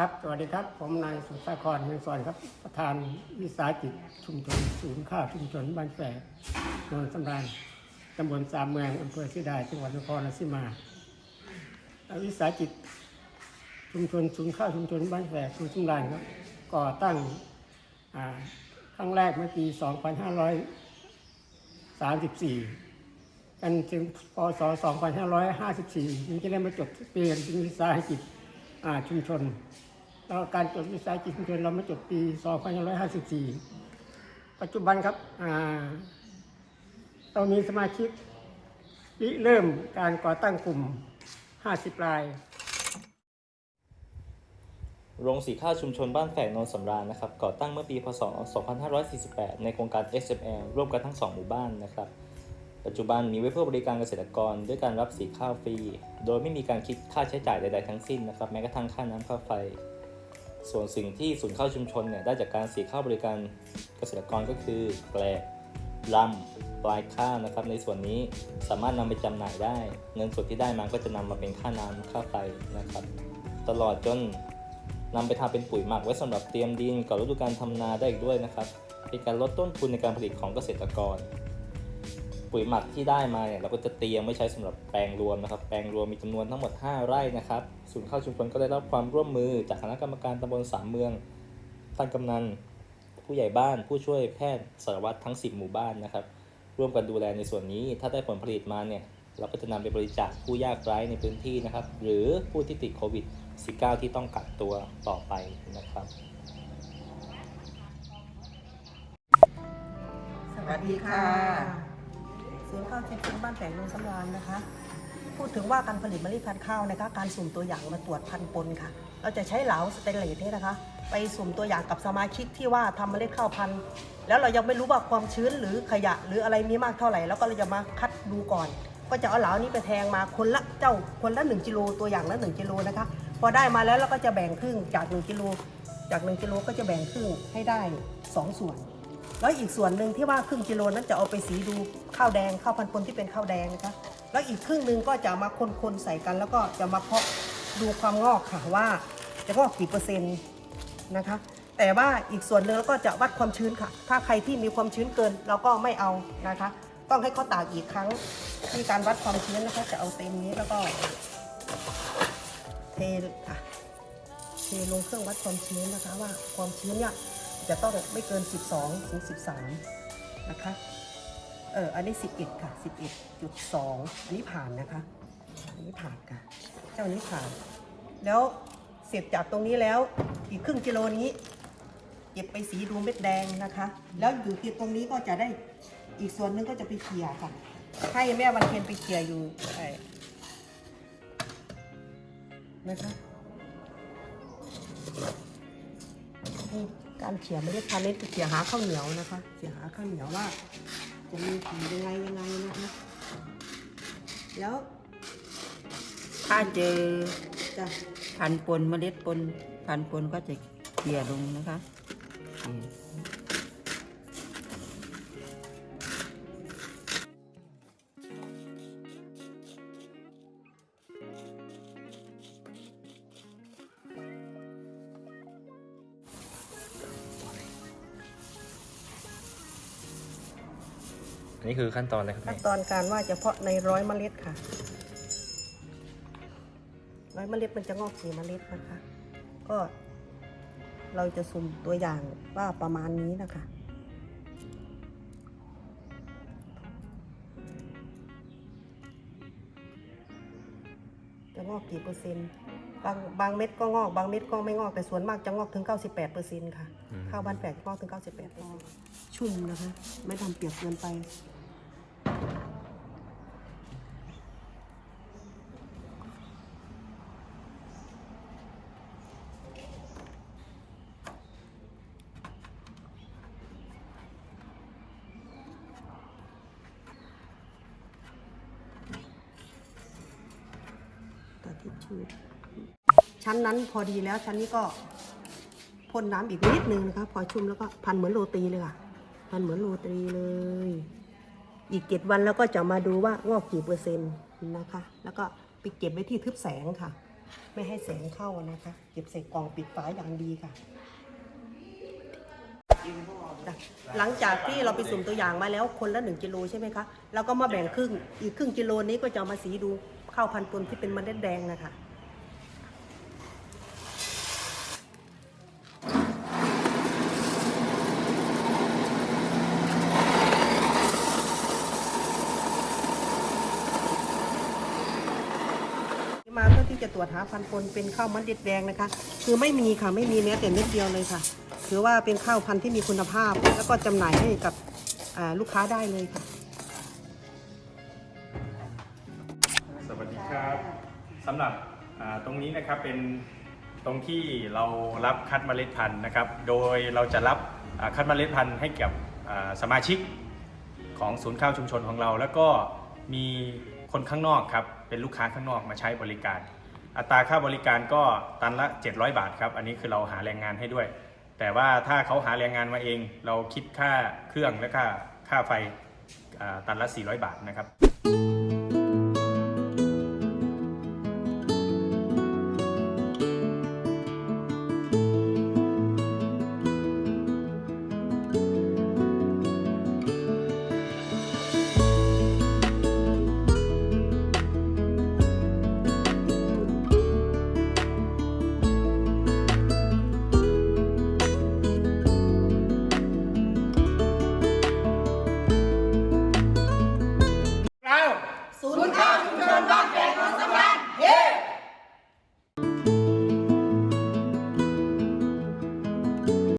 ครับ สวัสดีครับ ผมนายสุทธาครเมืองสอนครับ ประธานวิสาหกิจชุมชนศูนย์ข้าวชุมชนบ้านแฝกโนนสำราญตำบลสามเมืองอำเภอสิดาจังหวัดนครราชสีมา วิสาหกิจชุมชนศูนย์ข้าวชุมชนบ้านแฝกโนนสำราญครับ ก่อตั้งครั้งแรกเมื่อปี 2534 กันถึงพศ 2554ถึงจะได้มาจดเปลี่ยนเป็นวิสาหกิจ ชุมชนแล้วการจดวิสาหกิจชุมชนเรามาจดปี 2554 ปัจจุบันครับอ่าเรามีสมาชิกริเริ่มการก่อตั้งกลุ่ม 50 ราย โรงสีข้าวชุมชนบ้านแฝกนนสำราญนะครับ ก่อตั้งเมื่อปี พศ 2548 ในโครงการ SML ร่วมกันทั้ง 2 หมู่บ้านนะครับ ปัจจุบันมีไว้เพื่อบริการเกษตรกรด้วยการรับสีข้าวฟรี โดยไม่มีการคิดค่าใช้จ่ายใด ๆ ทั้งสิ้นนะครับแม้กระทั่งค่าน้ำค่าไฟ ส่วนสิ่งที่ศูนย์ข้าวชุมชนเนี่ยได้จากการสีข้าวบริการเกษตรกรก็คือแกลบลำปลายข้าวนะครับในส่วนนี้สามารถนำไปจำหน่ายได้ เงินส่วนที่ได้มาก็จะนำมาเป็นค่าน้ำค่าไฟนะครับ ตลอดจนนำไปทำเป็นปุ๋ยหมักไว้สำหรับเตรียมดินก่อนฤดูการทำนาได้อีกด้วยนะครับ เป็นการลดต้นทุนในการผลิตของเกษตรกร ปุ๋ยหมักที่ได้มาเนี่ยเราก็จะเตรียมไว้ใช้สำหรับแปลงรวมนะครับ แปลงรวมมีจำนวนทั้งหมด 5 ไร่นะครับศูนย์ข้าวชุมชนก็ได้รับความร่วมมือจากคณะกรรมการตำบลสามเมืองท่านกำนันผู้ใหญ่บ้านผู้ช่วยแพทย์สารวัตรทั้ง 10 หมู่บ้านนะครับ ร่วมกันดูแลในส่วนนี้ ถ้าได้ผลผลิตมาเนี่ยเราก็จะนำไปบริจาคผู้ยากไร้ในพื้นที่นะครับ หรือผู้ที่ติดโควิด 19 ที่ต้องกักตัวต่อไปนะครับสวัสดีค่ะ ศูนย์ข้าวเชุมชนบ้านแฝงนนสำราญนะคะ พูดถึงว่าการผลิตเมล็ดพันธุ์ข้าวนะคะการสุ่มตัวอย่างมาตรวจพันธุ์ปนค่ะ เราจะใช้เหลาสเตนเลสเนี่ยนะคะ ไปสุ่มตัวอย่างกับสมาชิกที่ว่าทำเมล็ดข้าวพันธุ์แล้วเรายังไม่รู้ว่าความชื้นหรือขยะหรืออะไรมีมากเท่าไหร่ แล้วก็เราจะมาคัดดูก่อน ก็จะเอาเหลานี้ไปแทงมาคนละเจ้าคนละ1กิโลตัวอย่างละ1กิโลนะคะ พอได้มาแล้วเราก็จะแบ่งครึ่งจาก1กิโลจาก1กิโลก็จะแบ่งครึ่งให้ได้สองส่วน แล้วอีกส่วนหนึ่งที่ว่าครึ่งกิโลนั้นจะเอาไปสีดูข้าวแดงข้าวพันธุ์ปนที่เป็นข้าวแดงนะคะแล้วอีกครึ่งหนึ่งก็จะมาคนๆใส่กัน แล้วก็จะมาเพาะดูความงอกค่ะว่าจะงอกกี่เปอร์เซ็นต์นะคะ แต่ว่าอีกส่วนหนึ่งเราก็จะวัดความชื้นค่ะ ถ้าใครที่มีความชื้นเกินเราก็ไม่เอานะคะ ต้องให้เขาตากอีกครั้งที่การวัดความชื้นนะคะจะเอาเต็มนี้แล้วก็เทค่ะเทลงเครื่องวัดความชื้นนะคะว่าความชื้นเนี่ย จะต้องไม่เกิน 12ถึง13 นะคะ เอออันนี้ 11 ค่ะ 11.2 อันนี้ผ่านนะคะ อันนี้ผ่านค่ะ เจ้านี้ผ่าน แล้วเสร็จจากตรงนี้แล้วอีกครึ่งกิโลนี้เก็บไปสีดูเม็ดแดงนะคะ แล้วอยู่ที่ตรงนี้ก็จะได้อีกส่วนนึงก็จะไปเขี่ยค่ะ ให้แม่วันเพ็ญไปเขี่ยอยู่ไอ้นะคะ การเขี่ยไม่ได้ทานธุ์เขี่ยหาข้าวเหนียวนะคะเขี่ยหาข้าวเหนียวว่าจะมีสียังไงยังไงนะคะแล้ว ถ้าเจอจะพันธุ์ปนเมล็ดปนพันธุ์ปนก็จะเขี่ยลงนะคะ นนี้คือขั้นตอนอะไรครับขั้นแม่ตอนการว่าจะเพาะในร้อยเมล็ดค่ะ ร้อยเมล็ดมันจะงอกกี่เมล็ดนะคะ ก็เราจะสุ่มตัวอย่างว่าประมาณนี้นะคะ จะงอกกี่เปอร์เซ็นต์บางบางเม็ดก็งอกบางเม็ดก็ไม่งอกแต่ส่วนมากจะงอกถึง 98เปอร์เซ็นต์ค่ะ ข้าวบ้านแฝกงอกถึง 98เปอร์เซ็นต์ชุ่มนะคะ ไม่ทำเปียกเกินไป ชั้นนั้นพอดีแล้วชั้นนี้ก็พ่นน้ำอีกนิดนึงนะคะพอชุ่มแล้วก็พันเหมือนโรตีเลยค่ะ พันเหมือนโรตีเลย อีกเจ็ดวันแล้วก็จะมาดูว่างอกกี่เปอร์เซ็นต์นะคะ แล้วก็ไปเก็บไว้ที่ทึบแสงค่ะ ไม่ให้แสงเข้านะคะ เก็บใส่กล่องปิดฝาอย่างดีค่ะ หลังจากที่เราไปสุ่มตัวอย่างมาแล้วคนละหนึ่งกิโลใช่ไหมคะเราก็มาแบ่งครึ่ง อีกครึ่งกิโลนี้ก็จะมาสีดู ข้าวพันธุ์ปนที่เป็นมเมล็ดแดงนะคะมาเพื่อที่จะตรวจหาพันธุ์ปนเป็นข้าวมันเด็ดแดงนะคะ คือไม่มีค่ะไม่มีแม้แต่เม็ดเดียวเลยค่ะ ถือว่าเป็นข้าวพันธุ์ที่มีคุณภาพ แล้วก็จำหน่ายให้กับลูกค้าได้เลยค่ะ สำหรับตรงนี้นะครับเป็นตรงที่เรารับคัดเมล็ดพันธุ์นะครับ โดยเราจะรับคัดเมล็ดพันธุ์ให้กับสมาชิกของศูนย์ข้าวชุมชนของเรา แล้วก็มีคนข้างนอกครับเป็นลูกค้าข้างนอกมาใช้บริการ อัตราค่าบริการก็ตันละ 700 บาทครับ อันนี้คือเราหาแรงงานให้ด้วย แต่ว่าถ้าเขาหาแรงงานมาเอง เราคิดค่าเครื่องและค่าค่าไฟตันละ 400 บาทนะครับ Bye.